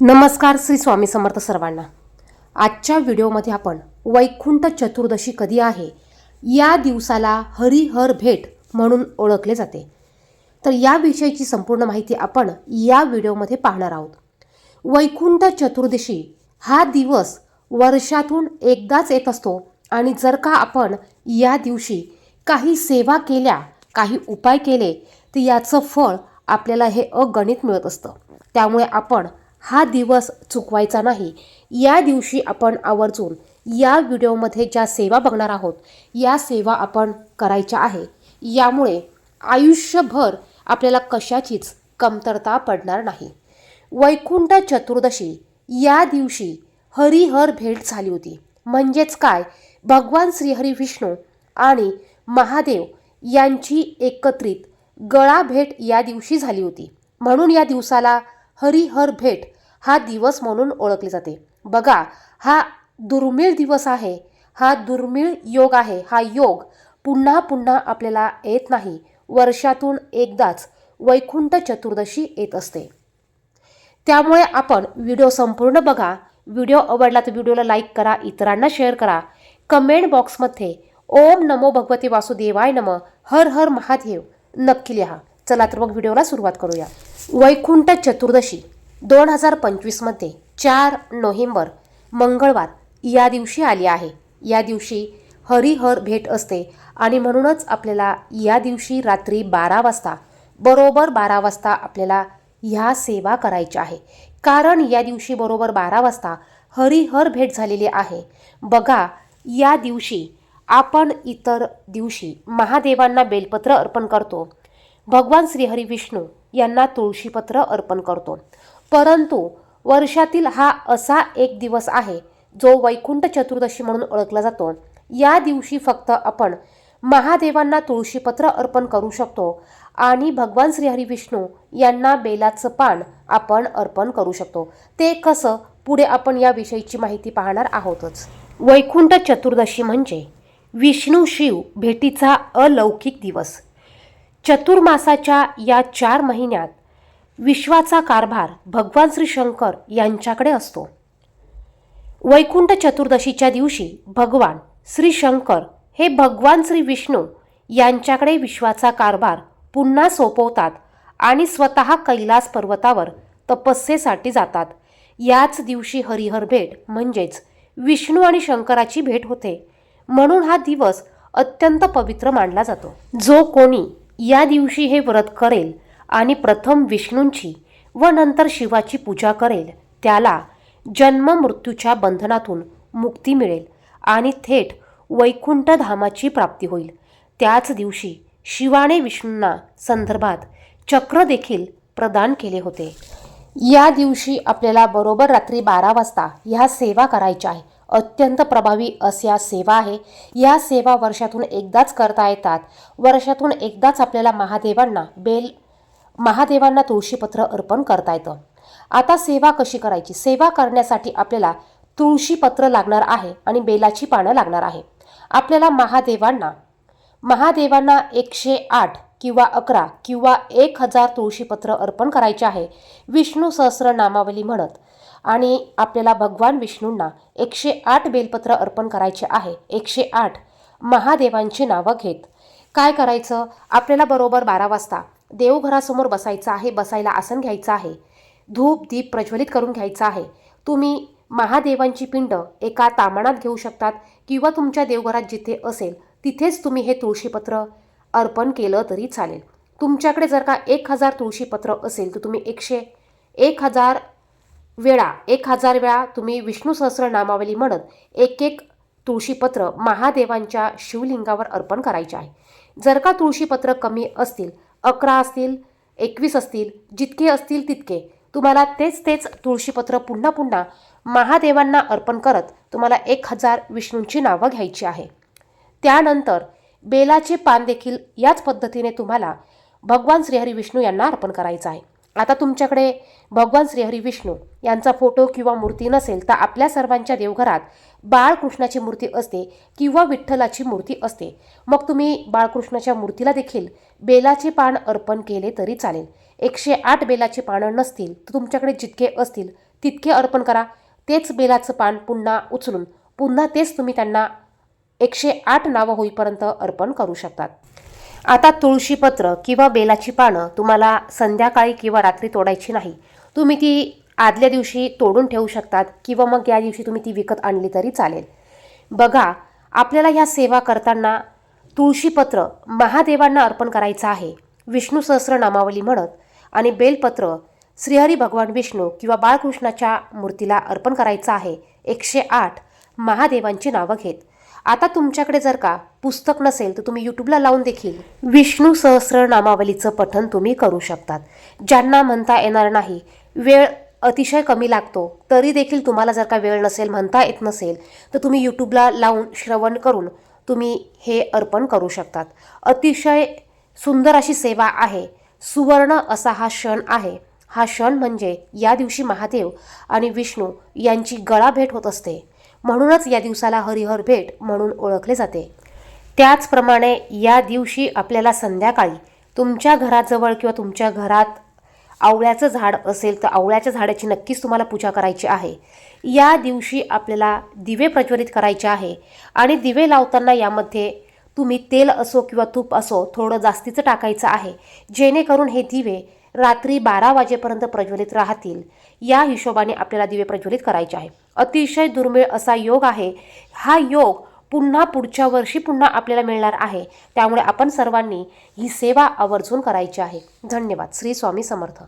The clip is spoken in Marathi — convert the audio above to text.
नमस्कार श्री स्वामी समर्थ सर्वांना. आजच्या व्हिडिओमध्ये आपण वैकुंठ चतुर्दशी कधी आहे या दिवसाला हरिहर भेट म्हणून ओळखले जाते. तर याविषयीची संपूर्ण माहिती आपण या व्हिडिओमध्ये पाहणार आहोत. वैकुंठ चतुर्दशी हा दिवस वर्षातून एकदाच येत असतो आणि जर का आपण या दिवशी काही सेवा केल्या काही उपाय केले तर याचं फळ आपल्याला हे अगणित मिळत असतं. त्यामुळे आपण हा दिवस चुकवायचा नाही. या दिवशी आपण आवर्जून या व्हिडिओमध्ये ज्या सेवा बघणार आहोत या सेवा आपण करायच्या आहे. यामुळे आयुष्यभर आपल्याला कशाचीच कमतरता पडणार नाही. वैकुंठ चतुर्दशी या दिवशी हरिहर भेट झाली होती. म्हणजेच काय? भगवान श्रीहरी विष्णू आणि महादेव यांची एकत्रित गळा भेट या दिवशी झाली होती. म्हणून या दिवसाला हरिहर भेट हा दिवस म्हणून ओळखले जाते. बघा हा दुर्मिळ दिवस आहे. हा दुर्मिळ योग आहे. हा योग पुन्हा पुन्हा आपल्याला येत नाही. वर्षातून एकदाच वैकुंठ चतुर्दशी येत असते. त्यामुळे आपण व्हिडिओ संपूर्ण बघा. व्हिडिओ आवडला तर व्हिडिओला लाईक करा इतरांना शेअर करा. कमेंट बॉक्समध्ये ओम नमो भगवते वासुदेवाय नम हर हर महादेव नक्की लिहा. चला तर मग व्हिडिओला सुरुवात करूया. वैकुंठ चतुर्दशी. दोन हजार पंचवीसमध्ये चार नोव्हेंबर मंगळवार या दिवशी आली आहे. या दिवशी हरिहर भेट असते आणि म्हणूनच आपल्याला या दिवशी रात्री बारा वाजता बरोबर बारा वाजता आपल्याला ह्या सेवा करायच्या आहे. कारण या दिवशी बरोबर बारा वाजता हरिहर भेट झालेली आहे. बघा या दिवशी आपण इतर दिवशी महादेवांना बेलपत्र अर्पण करतो. भगवान श्रीहरी विष्णू यांना तुळशीपत्र अर्पण करतो. परंतु वर्षातील हा असा एक दिवस आहे जो वैकुंठ चतुर्दशी म्हणून ओळखला जातो. या दिवशी फक्त आपण महादेवांना तुळशीपत्र अर्पण करू शकतो आणि भगवान श्रीहरी विष्णू यांना बेलाचं पान आपण अर्पण करू शकतो. ते कसं? पुढे आपण या विषयीची माहिती पाहणार आहोतच. वैकुंठ चतुर्दशी म्हणजे विष्णू शिव भेटीचा अलौकिक दिवस. चतुर्मासाच्या या चार महिन्यात विश्वाचा कारभार भगवान श्री शंकर यांच्याकडे असतो. वैकुंठ चतुर्दशीच्या दिवशी भगवान श्री शंकर हे भगवान श्री विष्णू यांच्याकडे विश्वाचा कारभार पुन्हा सोपवतात आणि स्वतः कैलास पर्वतावर तपस्येसाठी जातात. याच दिवशी हरिहर भेट म्हणजेच विष्णू आणि शंकराची भेट होते. म्हणून हा दिवस अत्यंत पवित्र मानला जातो. जो कोणी या दिवशी हे व्रत करेल आणि प्रथम विष्णूंची व नंतर शिवाची पूजा करेल. त्याला जन्म मृत्यूच्या बंधनातून मुक्ती मिळेल आणि थेट वैकुंठ धामाची प्राप्ती होईल. त्याच दिवशी शिवाने विष्णूंना संदर्भात चक्र देखील प्रदान केले होते. या दिवशी आपल्याला बरोबर रात्री बारा वाजता ह्या सेवा करायच्या आहे. अत्यंत प्रभावी अशा सेवा आहे. या सेवा वर्षातून एकदाच करता येतात. वर्षातून एकदाच आपल्याला महादेवांना बेल महादेवांना तुळशीपत्र अर्पण करता येतं. आता सेवा कशी करायची? सेवा करण्यासाठी आपल्याला तुळशीपत्र लागणार आहे आणि बेलाची पानं लागणार आहे. आपल्याला महादेवांना महादेवांना एकशे आठ किंवा अकरा किंवा एक हजार तुळशीपत्र अर्पण करायचे आहे. विष्णू सहस्र नामावली म्हणत आणि आपल्याला भगवान विष्णूंना एकशे आठ बेलपत्र अर्पण करायचे आहे. एकशे आठ महादेवांची नावं घेत. काय करायचं? आपल्याला बरोबर बारा वाजता देवघरासमोर बसायचं आहे बसायला आसन घ्यायचं आहे. धूप दीप प्रज्वलित करून घ्यायचं आहे. तुम्ही महादेवांची पिंड एका तामाणात घेऊ शकतात किंवा तुमच्या देवघरात जिथे असेल तिथेच तुम्ही हे तुळशीपत्र अर्पण केलं तरी चालेल. तुमच्याकडे जर का एक हजार तुळशीपत्र असेल तर तुम्ही एकशे एक हजार वेळा एक हजार वेळा तुम्ही विष्णू सहस्र नामावली म्हणत एक एक तुळशीपत्र महादेवांच्या शिवलिंगावर अर्पण करायचे आहे. जर का तुळशीपत्र कमी असतील अकरा असतील एकवीस असतील जितके असतील तितके. तुम्हाला तेच तेच तुळशीपत्र पुन्हा पुन्हा महादेवांना अर्पण करत तुम्हाला एक हजार विष्णूंची नावं घ्यायची आहे. त्यानंतर बेलाचे पान देखील याच पद्धतीने तुम्हाला भगवान श्रीहरी विष्णू यांना अर्पण करायचं आहे. आता तुमच्याकडे भगवान श्रीहरी विष्णू यांचा फोटो किंवा मूर्ती नसेल तर आपल्या सर्वांच्या देवघरात बाळकृष्णाची मूर्ती असते किंवा विठ्ठलाची मूर्ती असते. मग तुम्ही बाळकृष्णाच्या मूर्तीला देखील बेलाचे पान अर्पण केले तरी चालेल. एकशे आठ बेलाचे पानं नसतील तर तुमच्याकडे जितके असतील तितके अर्पण करा. तेच बेलाचं पान पुन्हा उचलून पुन्हा तेच तुम्ही त्यांना एकशे आठ नावं होईपर्यंत अर्पण करू शकतात. आता तुळशीपत्र किंवा बेलाची पानं तुम्हाला संध्याकाळी किंवा रात्री तोडायची नाही. तुम्ही ती आदल्या दिवशी तोडून ठेवू शकतात किंवा मग या दिवशी तुम्ही ती विकत आणली तरी चालेल. बघा आपल्याला ह्या सेवा करताना तुळशीपत्र महादेवांना अर्पण करायचं आहे विष्णू सहस्रनामावली म्हणत आणि बेलपत्र श्रीहरी भगवान विष्णू किंवा बाळकृष्णाच्या मूर्तीला अर्पण करायचं आहे एकशे आठ महादेवांची नावं घेत. आता तुमच्याकडे जर का पुस्तक नसेल तर तुम्ही यूट्यूबला लावून देखील विष्णू सहस्र नामावलीचं पठण तुम्ही करू शकतात. ज्यांना म्हणता येणार नाही वेळ अतिशय कमी लागतो तरी देखील तुम्हाला जर का वेळ नसेल म्हणता येत नसेल तर तुम्ही यूट्यूबला लावून श्रवण करून तुम्ही हे अर्पण करू शकतात. अतिशय सुंदर अशी सेवा आहे. सुवर्ण असा हा क्षण आहे. हा क्षण म्हणजे या दिवशी महादेव आणि विष्णू यांची गळा भेट होत असते. म्हणूनच या दिवसाला हरिहर भेट म्हणून ओळखले जाते. त्याचप्रमाणे या दिवशी आपल्याला संध्याकाळी तुमच्या घराजवळ किंवा तुमच्या घरात आवळ्याचं झाड असेल तर आवळ्याच्या झाडाची नक्कीच तुम्हाला पूजा करायची आहे. या दिवशी आपल्याला दिवे प्रज्वलित करायचे आहे आणि दिवे लावताना यामध्ये तुम्ही तेल असो किंवा तूप असो थोडं जास्तीचं टाकायचं आहे. जेणेकरून हे दिवे रात्री बारा वाजेपर्यंत प्रज्वलित राहतील. या हिशोबाने आपल्याला दिवे प्रज्वलित करायचे आहे. अतिशय दुर्मिळ असा योग आहे. हा योग पुन्हा पुढच्या वर्षी पुन्हा आपल्याला मिळणार आहे. त्यामुळे आपण सर्वांनी ही सेवा आवर्जून करायची आहे. धन्यवाद. श्री स्वामी समर्थ.